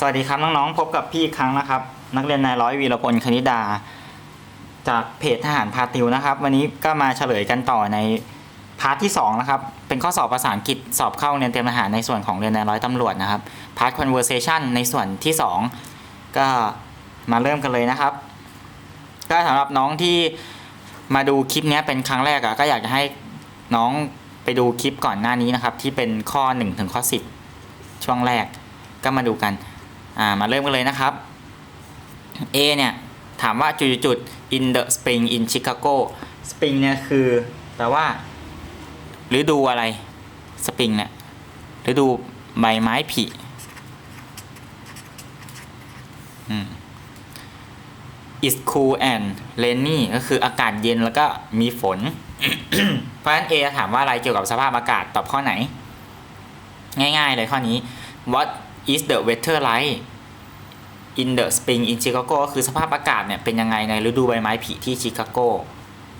สวัสดีครับน้องๆพบกับพี่อีกครั้งนะครับ นักเรียนนายร้อยวีรพลคณิดา จากเพจทหารพาติวนะครับ วันนี้ก็มาเฉลยกันต่อในพาร์ทที่2นะครับเป็นข้อสอบภาษาอังกฤษสอบเข้าเรียนเตรียมทหารในส่วนของเรียนนายร้อยตำรวจนะครับพาร์ท conversation ในส่วนที่ 2 ก็มาเริ่มกันเลยนะครับ ก็สำหรับน้องที่มาดูคลิปนี้เป็นครั้งแรกอะก็อยากจะให้น้องไปดูคลิปก่อนหน้านี้นะครับ ที่เป็นข้อ 1 ถึงข้อ 10 ช่วงแรกก็มาดูกัน อ่ามาเริ่มกันเลยนะครับ A เนี่ย ถามว่าจุดๆ in the spring in Chicago spring เนี่ยคือแปลว่าฤดูอะไร spring เนี่ยฤดูใบไม้ผลิอืม is cool and rainy ก็คืออากาศเย็นแล้วก็มีฝน เพราะฉะนั้น A ถามว่าอะไรเกี่ยวกับสภาพอากาศตอบข้อไหน ง่ายๆเลยข้อนี้ what is the weather like in the spring in Chicago ก็คือสภาพอากาศเนี่ยเป็นยังไงในฤดูใบไม้ผลิที่ชิคาโก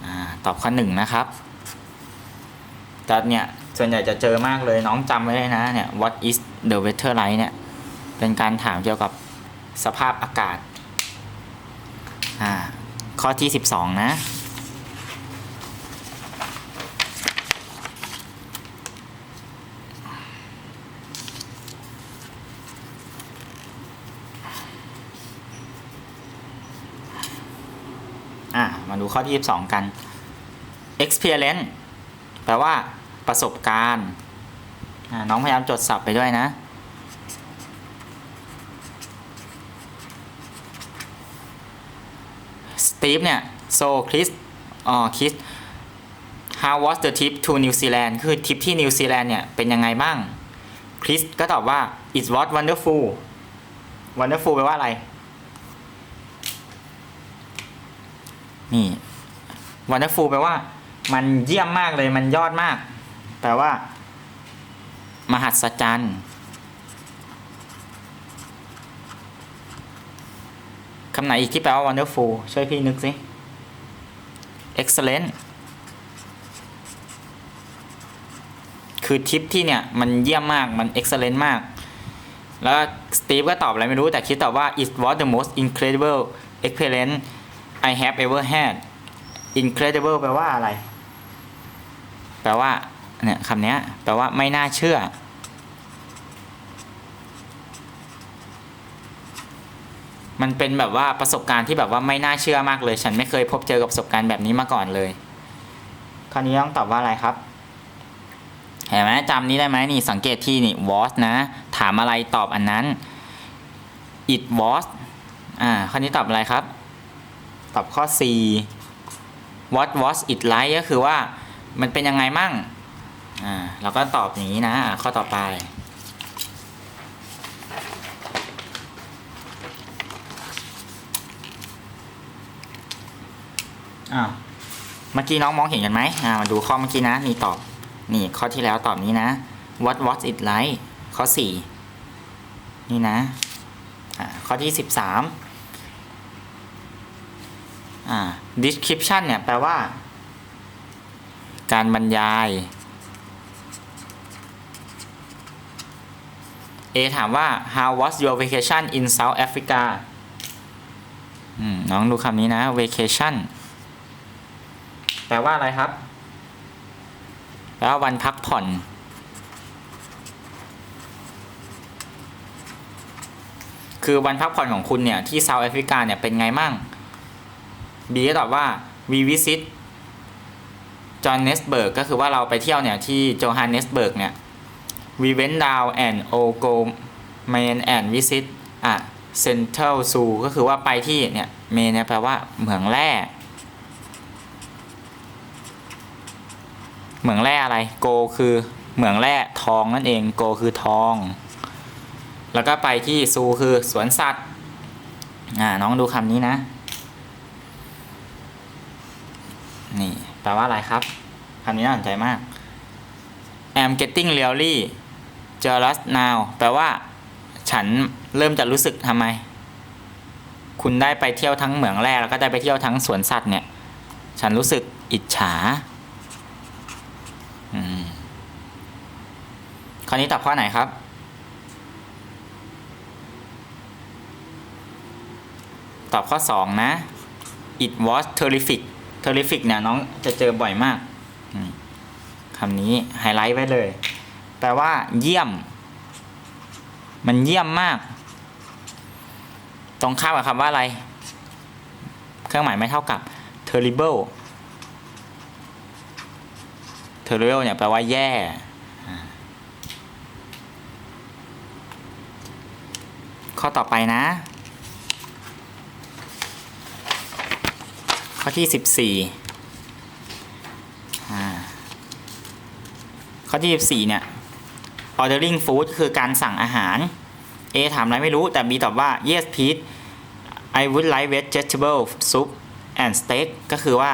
อ่าตอบข้อหนึ่งนะครับแต่เนี่ยส่วนใหญ่จะเจอมากเลยน้องจำไว้เลยนะเนี่ย what is the weather like เนี่ยเป็นการถามเกี่ยวกับสภาพอากาศอ่าข้อที่ 12 นะ อะ มาดูข้อที่22 กัน experience แปลว่าประสบการณ์น้องพยายามจดศัพท์ไปด้วยนะ สตีฟเนี่ย so Chris อ๋อ Chris how was the trip to New Zealand คือทริปที่นิวซีแลนด์เนี่ย เป็นยังไงบ้าง คริสก็ตอบว่า it was wonderful wonderful แปลว่าอะไร นี่ wonderful แปลว่า มันเยี่ยมมากเลยมันยอดมาก แปลว่า มหัศจรรย์คำไหนอีกที่แปลว่า wonderful ช่วยพี่นึกสิ excellent คือทริปที่เนี่ย มันเยี่ยมมากมัน excellent มาก แล้วสตีฟก็ตอบอะไรไม่รู้แต่คิดตอบว่า it was the most incredible experience I have ever had incredible แปลว่าอะไร แปลว่าเนี่ยคำนี้แปลว่าไม่น่าเชื่อ มันเป็นแบบว่าประสบการณ์ที่แบบว่าไม่น่าเชื่อมากเลย ฉันไม่เคยพบเจอกับประสบการณ์แบบนี้มาก่อนเลย คราวนี้ต้องตอบว่าอะไรครับเห็นไหมจำนี้ได้ไหมนี่สังเกตที่นี่ was นะ ถามอะไรตอบอันนั้น it was อ่าข้อนี้ตอบอะไรครับ ตอบข้อ C what was it like ก็คือว่ามันเป็นยังไงมั่ง อ่าเราก็ตอบอย่างนี้นะ ข้อต่อไปอ่าเมื่อกี้น้องมองเห็นกันไหมอ่า มาดูข้อเมื่อกี้นะ นี่ตอบ นี่ข้อที่แล้วตอบนี้นะ what was it like ข้อ 4 นี่นะ อ่า ข้อที่ 13อ่า description เนี่ยแปลว่า การบรรยาย A ถามว่า how was your vacation in South Africa น้องดูคำนี้นะ vacation แปลว่าอะไรครับ แปลว่าวันพักผ่อน คือวันพักผ่อนของคุณเนี่ย ที่เซาท์แอฟริกาเนี่ยเป็นไงมั่ง B ก็ตอบว่า we visit Johannesburg ก็คือว่าเราไปเที่ยวเนี่ยที่โจฮันเนสเบิร์กเนี่ย we went down and o go main and visit อะ central zoo ก็คือว่าไปที่เนี่ย main เนี่ยแปลว่าเหมืองแร่เหมืองแร่อะไรโกคือเหมืองแร่ทองนั่นเองโกคือทอง แล้วก็ไปที่ซูคือสวนสัตว์ อ่า น้องดูคำนี้นะ นี่ แปลว่าอะไรครับคำนี้น่าสนใจมาก I'm getting really jealous now แปลว่าฉันเริ่มจะรู้สึกทำไม คุณได้ไปเที่ยวทั้งเหมืองแร่แล้วก็ได้ไปเที่ยวทั้งสวนสัตว์เนี่ย ฉันรู้สึกอิจฉาอืมข้อนี้ตอบข้อไหนครับ ตอบข้อ 2 นะ it was terrific terrific เนี่ยน้องจะเจอบ่อยมากคำนี้ไฮไลท์ไว้เลย แปลว่า เยี่ยม มันเยี่ยมมาก ตรงข้ามกับคำว่าอะไร เครื่องหมายไม่เท่ากับ terrible terrible เนี่ยแปลว่าแย่ข้อต่อไปนะ ข้อที่สิบสี่ข้อที่สิบสี่เนี่ย ordering food คือการสั่งอาหาร A ถามอะไรไม่รู้ แต่ B ตอบว่า yes please I would like vegetable soup and steak ก็คือว่า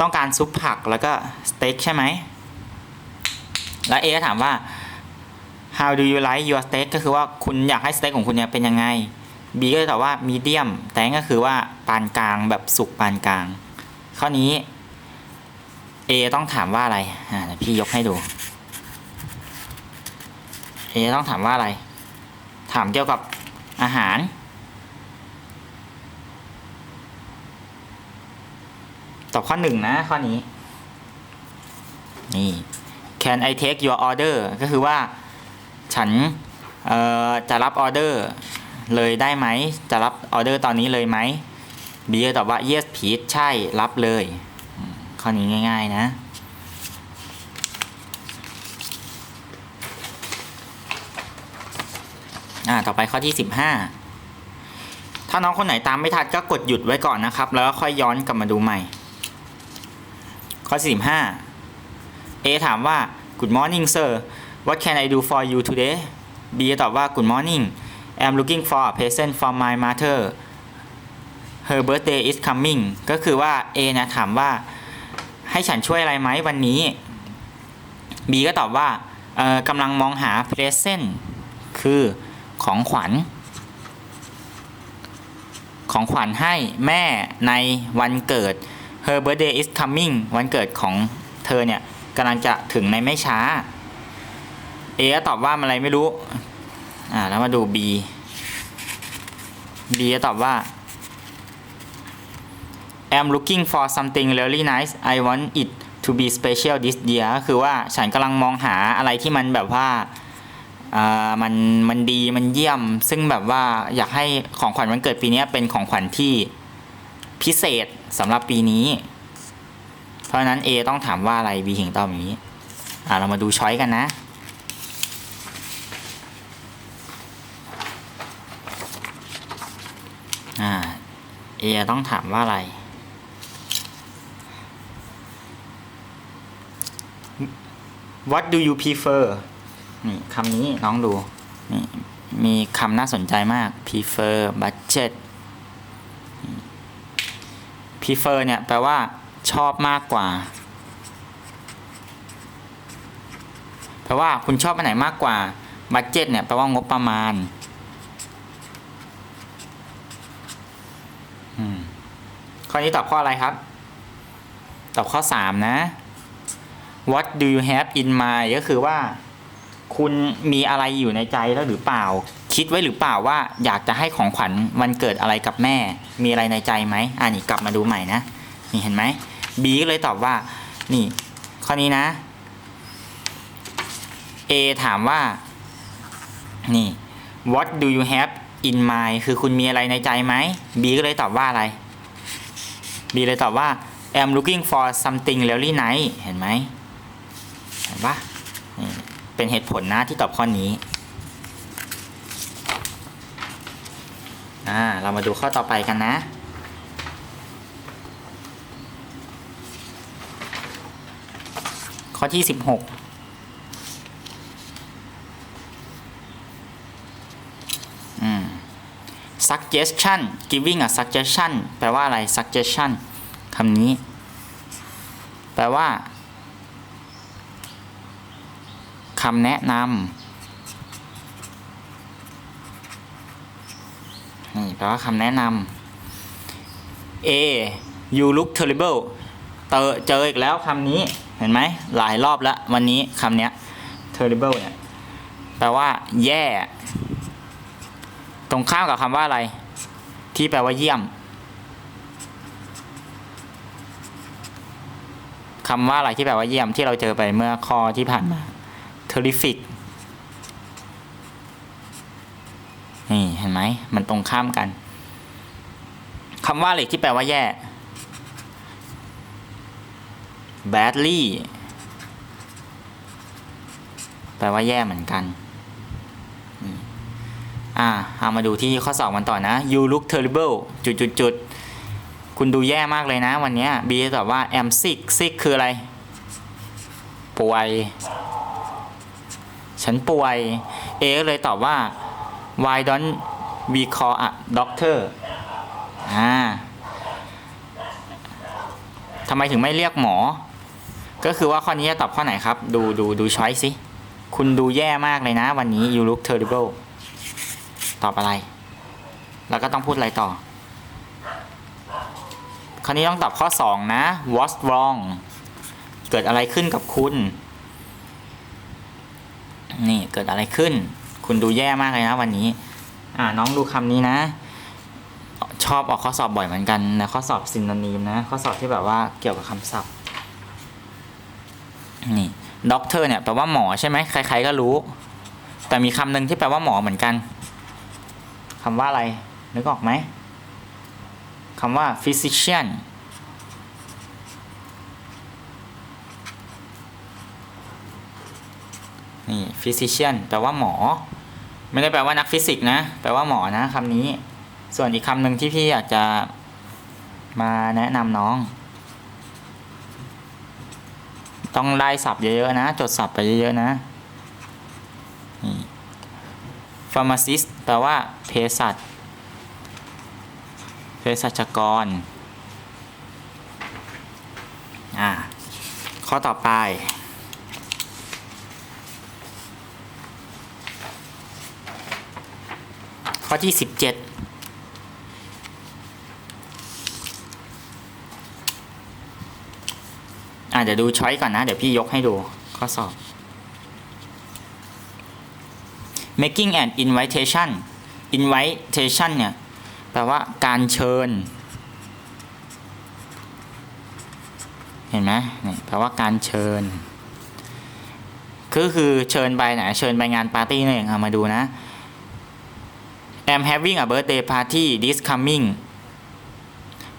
ต้องการซุปผักแล้วก็สเต็กใช่ไหม แล้ว A ก็ถามว่า how do you like your steak ก็คือว่าคุณอยากให้สเต็กของคุณเนี่ยเป็นยังไง B ก็จะตอบว่า medium แต่ก็คือว่าปานกลางแบบสุกปานกลาง ข้อนี้ A ต้องถามว่าอะไรอ่าพี่ยกให้ดู A ต้องถามว่าอะไร ถามเกี่ยวกับอาหารตอบข้อหนึ่งนะข้อนี้ นี่ can I take your order ก็คือว่าฉันจะรับออเดอร์ เลยได้ไหม จะรับออเดอร์ตอนนี้เลยไหม B จะตอบว่า yes please ใช่รับเลยข้อนี้ง่าย ๆ นะอ่าต่อไปข้อที่ 15 ถ้าน้องคนไหนตามไม่ทันก็กดหยุดไว้ก่อนนะครับ แล้วค่อยย้อนกลับมาดูใหม่ ข้อ45 A ถามว่า Good morning sir What can I do for you today B ตอบว่า Good morning I'm looking for a present for my mother Her birthday is coming ก็คือว่า A นะถามว่า ให้ฉันช่วยอะไรไหมวันนี้ B ก็ตอบว่ากำลังมองหา present คือของขวัญ ของขวัญให้แม่ในวันเกิด Her birthday is coming วันเกิดของเธอเนี่ยกำลังจะถึงในไม่ช้า A ก็ตอบว่าอะไรไม่รู้ อ่าแล้วมาดู B B จะตอบว่า I'm looking for something really nice I want it to be special this year ก็คือว่าฉันกำลังมองหาอะไรที่มันแบบว่ามันมันดีมันเยี่ยม ซึ่งแบบว่าอยากให้ของขวัญวันเกิดปีนี้เป็นของขวัญที่พิเศษสำหรับปีนี้ เพราะฉะนั้น A ต้องถามว่าอะไร B ถึงตอบอย่างนี้ อ่าเรามาดูช้อยกันนะ อ่า A ต้องถามว่าอะไร What do you prefer นี่คำนี้น้องดูนี่มีคำน่าสนใจมาก prefer budget prefer เนี่ย แปลว่า ชอบมากกว่า แปลว่าคุณชอบอันไหนมากกว่า budget เนี่ย แปลว่างบประมาณอืม ข้อนี้ตอบข้ออะไรครับ ตอบข้อ 3 นะ What do you have in mind ก็คือว่า คุณมีอะไรอยู่ในใจแล้วหรือเปล่า คิดไว้หรือเปล่าว่า อยากจะให้ของขวัญวันเกิดอะไรกับแม่ มีอะไรในใจไหมอ่านี่กลับมาดูใหม่นะ นี่เห็นไหม B ก็เลยตอบว่า นี่ ข้อนี้นะ A ถามว่า นี่ What do you have in mind คือคุณมีอะไรในใจไหม B ก็เลยตอบว่าอะไร บีเลยตอบว่า I'm looking for something really nice เห็นไหมเห็นปะเป็นเหตุผลนะที่ตอบข้อนี้เรามาดูข้อต่อไปกันนะ ข้อที่ 16 suggestion giving a suggestion แปลว่าอะไร suggestion คำนี้ แปลว่าคำแนะนำนี่แปลว่าคำแนะนำ A you look terrible เจอเจออีกแล้วคำนี้ เห็นไหม หลายรอบแล้ววันนี้คำเนี้ย terrible เนี่ย แปลว่าแย่ ตรงข้ามกับคำว่าอะไร ที่แปลว่าเยี่ยมคำว่าอะไรที่แปลว่าเยี่ยมที่เราเจอไปเมื่อข้อที่ผ่านมา terrific นี่เห็นไหมมันตรงข้ามกันคำว่าอะไรที่แปลว่าแย่ badly แปลว่าแย่เหมือนกันนี่ อ่าเอามาดูที่ข้อสอบกันต่อนะ you look terrible จุดจุดจุดคุณดูแย่มากเลยนะวันนี้ B จะตอบว่า am sick sick คืออะไร ป่วย ฉันป่วย A ก็เลยตอบว่า why don't we call a doctor อ่าทำไมถึงไม่เรียกหมอ ก็คือว่าข้อนี้จะตอบข้อไหนครับ ดูดูดูช้อยสิ คุณดูแย่มากเลยนะวันนี้ you look terrible ตอบอะไร แล้วก็ต้องพูดอะไรต่อ คราวนี้ต้องตอบข้อ 2 นะ what's wrong เกิดอะไรขึ้นกับคุณ นี่เกิดอะไรขึ้น คุณดูแย่มากเลยนะวันนี้ อ่าน้องดูคำนี้นะ ชอบออกข้อสอบบ่อยเหมือนกันนะ ข้อสอบซินโนนีมนะ ข้อสอบที่แบบว่าเกี่ยวกับคำศัพท์ นี่ด็อกเตอร์เนี่ยแปลว่าหมอใช่ไหมใคร ๆ ก็รู้ แต่มีคำหนึ่งที่แปลว่าหมอเหมือนกัน คำว่าอะไร นึกออกไหมคำว่า physician นี่ physician แปลว่าหมอ ไม่ได้แปลว่านักฟิสิกส์นะ แปลว่าหมอนะคำนี้ ส่วนอีกคำหนึ่งที่พี่อยากจะมาแนะนำน้อง ต้องไล่สับเยอะๆนะ จดสับไปเยอะๆนะนี่ pharmacist แปลว่าเภสัชเภสัชกร อ่า ข้อต่อไป ข้อที่ 17อะเดี๋ยวดูช้อยก่อนนะ เดี๋ยวพี่ยกให้ดูข้อสอบ making an invitation invitation เนี่ยแปลว่าการเชิญ เห็นไหมนี่แปลว่าการเชิญก็คือเชิญไปไหนเชิญไปงานปาร์ตี้นั่นเองเอามาดูนะ I'm having a birthday party this coming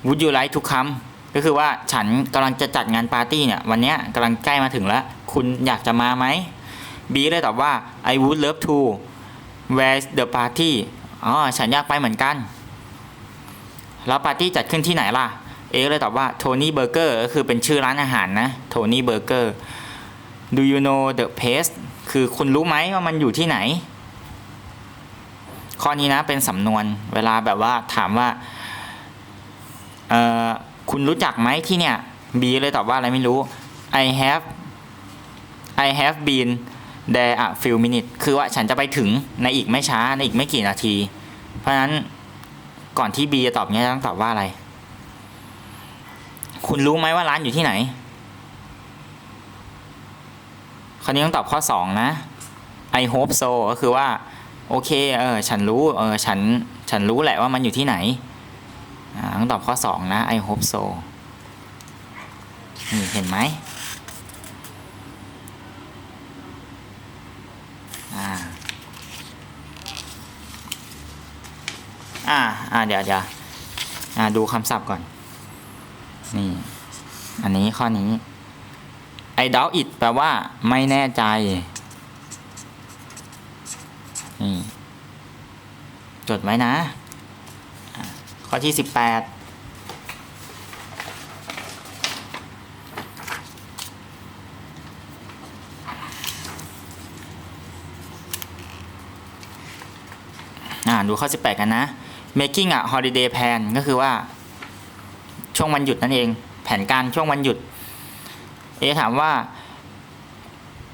Would you like to come ก็คือว่าฉันกำลังจะจัดงานปาร์ตี้เนี่ย วันนี้กำลังใกล้มาถึงแล้ว คุณอยากจะมาไหม B เลยตอบว่า I would love to Where's the party อ๋อ ฉันอยากไปเหมือนกัน แล้วปาร์ตี้จัดขึ้นที่ไหนล่ะ A เลยตอบว่า Tony Burger ก็คือเป็นชื่อร้านอาหารนะ Tony Burger Do you know the place คือคุณรู้ไหมว่ามันอยู่ที่ไหน ข้อนี้นะเป็นสำนวนเวลาแบบว่าถามว่าเอ่อคุณรู้จักไหมที่เนี่ย B เลยตอบว่าอะไรไม่รู้ I have I have been there a few minutes คือว่าฉันจะไปถึงในอีกไม่ช้าในอีกไม่กี่นาที เพราะฉะนั้นก่อนที่ B จะตอบเนี้ยต้องตอบว่าอะไร คุณรู้ไหมว่าร้านอยู่ที่ไหนคราวนี้ต้องตอบข้อ 2 นะ I hope so ก็คือว่า โอเค เออ ฉันรู้ เออ ฉัน ฉันรู้แหละว่ามันอยู่ที่ไหน ต้องตอบข้อ 2 นะ I hope so นี่เห็นไหม อ่าอ่าเดี๋ยวเดี๋ยวอ่าดูคำศัพท์ก่อน นี่ อันนี้ข้อนี้ I doubt it แปลว่า ไม่แน่ใจ นี่ จดไว้นะ ข้อที่สิบแปดอ่าดูข้อ 18 กันนะ making a holiday plan ก็คือว่า ช่วงวันหยุดนั่นเอง แผนการช่วงวันหยุด เอถามว่า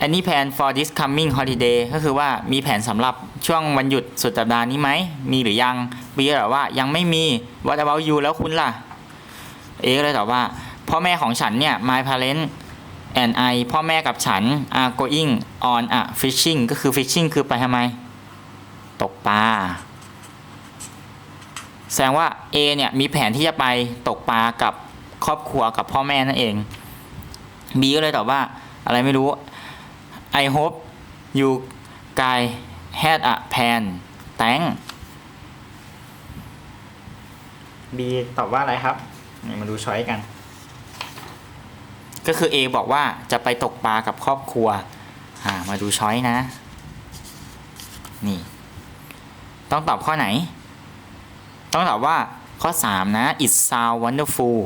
any plan for this coming holiday ก็คือว่ามีแผนสำหรับช่วงวันหยุดสุดสัปดาห์นี้ไหม มีหรือยังบีตอบว่ายังไม่มี what about you แล้วคุณล่ะ เอก็เลยตอบว่า พ่อแม่ของฉันเนี่ย my parents and I พ่อแม่กับฉัน are going on a fishing ก็คือ fishing คือไปทำไม ตกปลา แสดงว่า A เนี่ยมีแผนที่จะไปตกปลากับครอบครัวกับพ่อแม่นั่นเอง B ก็เลยตอบว่าอะไรไม่รู้ I hope you guys had a plan thank B ตอบว่าอะไรครับนี่มาดูช้อยกัน ก็คือ A บอกว่าจะไปตกปลากับครอบครัวอ่ามาดูช้อยนะ นี่ ต้องตอบข้อไหน ต้องตอบว่าข้อ 3 นะ it sound wonderful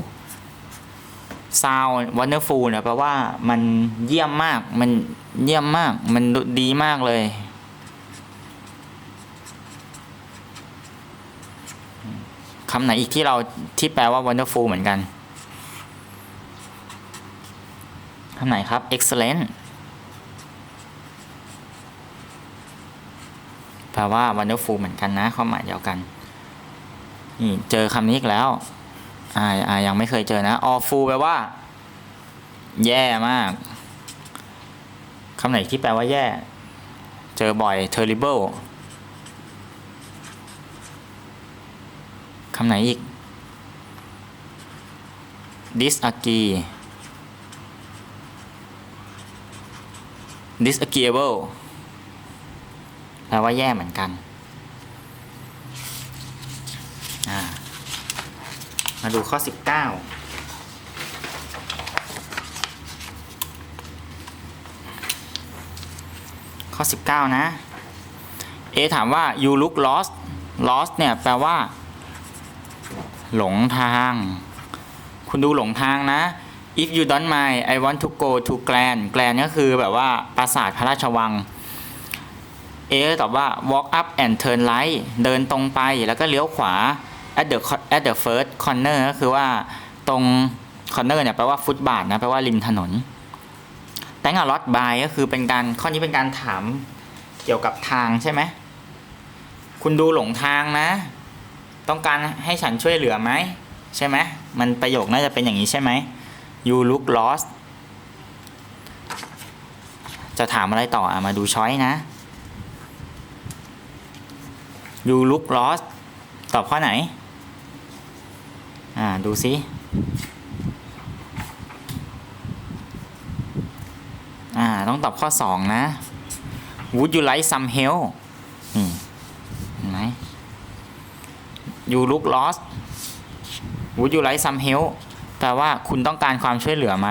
sound wonderful เนี่ยแปลว่ามันเยี่ยมมาก มันเยี่ยมมาก มันดีมากเลยคำไหนอีกที่เราที่แปลว่า wonderful เหมือนกันคำไหนครับ excellent แปลว่า wonderful เหมือนกันนะความหมายเดียวกัน นี่เจอคำนี้อีกแล้วอ่าอ่ายังไม่เคยเจอนะ awful แปลว่า แย่มากคำไหนที่แปลว่าแย่ เจอบ่อย terrible คำไหนอีก disagree disagreeable แปลว่าแย่เหมือนกัน อ่า มาดูข้อ 19 ข้อ 19 นะ A ถามว่า you look lost lost เนี่ย แปลว่า หลงทาง คุณดูหลงทางนะ if you don't mind I want to go to Grand Grand ก็คือแบบว่าปราสาทพระราชวัง A ตอบว่า walk up and turn right เดินตรงไปแล้วก็เลี้ยวขวา at the at the first corner ก็คือว่าตรง corner เนี่ยแปลว่าฟุตบาทนะแปลว่าริมถนนแต่ง a lot by ก็คือเป็นการข้อนี้เป็นการถามเกี่ยวกับทางใช่ไหมคุณดูหลงทางนะ ต้องการให้ฉันช่วยเหลือไหมใช่ไหมมันประโยคน่าจะเป็นอย่างนี้ใช่ไหม you look lost จะถามอะไรต่ออะมาดูช้อยนะ you look lost ตอบข้อไหน ดูซิอ่าต้องตอบข้อ 2 นะ would you like some help นี่เห็นไหม you look lost would you like some help แต่ว่าคุณต้องการความช่วยเหลือไหม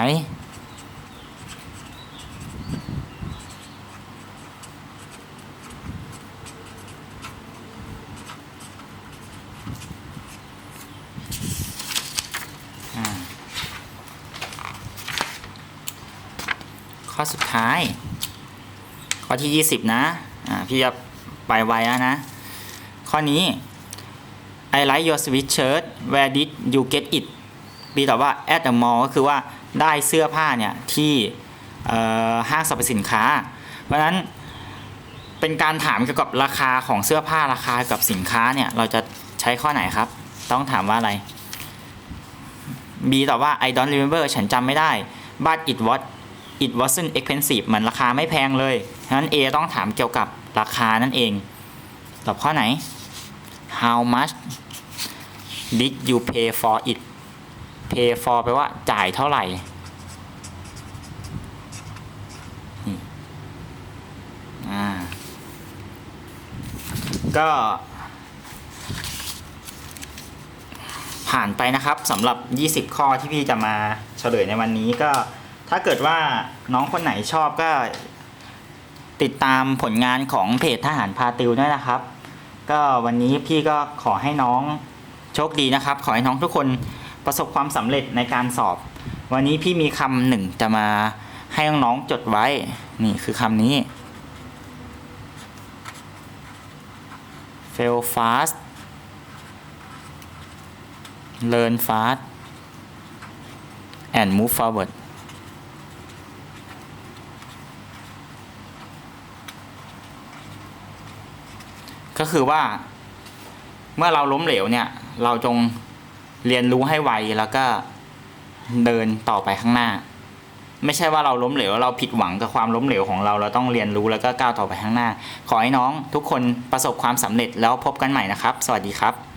สุดท้าย ข้อที่ 20 นะอ่าพี่จะไปไวแล้วนะ ข้อนี้ I like your sweatshirt where did you get it บีตอบว่า at the mall ก็คือว่าได้เสื้อผ้าเนี่ย ที่ห้างสรรพสินค้า เพราะนั้นเป็นการถามเกี่ยวกับราคาของเสื้อผ้าราคากับสินค้าเนี่ย เราจะใช้ข้อไหนครับ ต้องถามว่าอะไร B ตอบว่า I don't remember ฉันจำไม่ได้ but it was it wasn't expensive มันราคาไม่แพงเลยฉะนั้น A ต้องถามเกี่ยวกับราคานั่นเอง ตอบข้อไหน How much did you pay for it pay for แปลว่าจ่ายเท่าไหร่นี่อ่าก็ผ่านไปนะครับสำหรับ 20 ข้อที่พี่จะมาเฉลยในวันนี้ก็ ถ้าเกิดว่าน้องคนไหนชอบก็ติดตามผลงานของเพจทหารพาติวด้วยนะครับ ก็วันนี้พี่ก็ขอให้น้องโชคดีนะครับ ขอให้น้องทุกคนประสบความสำเร็จในการสอบ วันนี้พี่มีคำหนึ่งจะมาให้น้องๆจดไว้ นี่คือคำนี้ fail fast learn fast and move forward ก็คือว่า เมื่อเราล้มเหลวเนี่ย เราจงเรียนรู้ให้ไวแล้วก็เดินต่อไปข้างหน้า ไม่ใช่ว่าเราล้มเหลวเราผิดหวังกับความล้มเหลวของเราเราต้องเรียนรู้แล้วก็ก้าวต่อไปข้างหน้า ขอให้น้องทุกคนประสบความสำเร็จแล้วพบกันใหม่นะครับ สวัสดีครับ